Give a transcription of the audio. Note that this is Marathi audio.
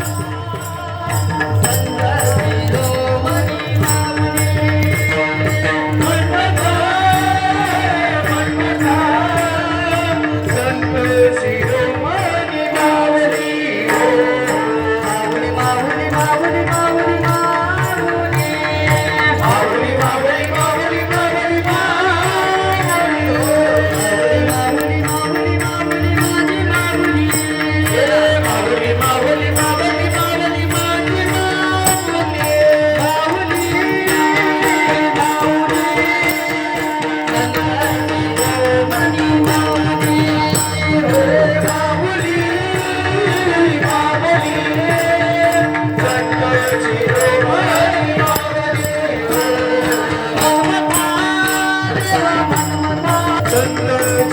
الله पाहुणा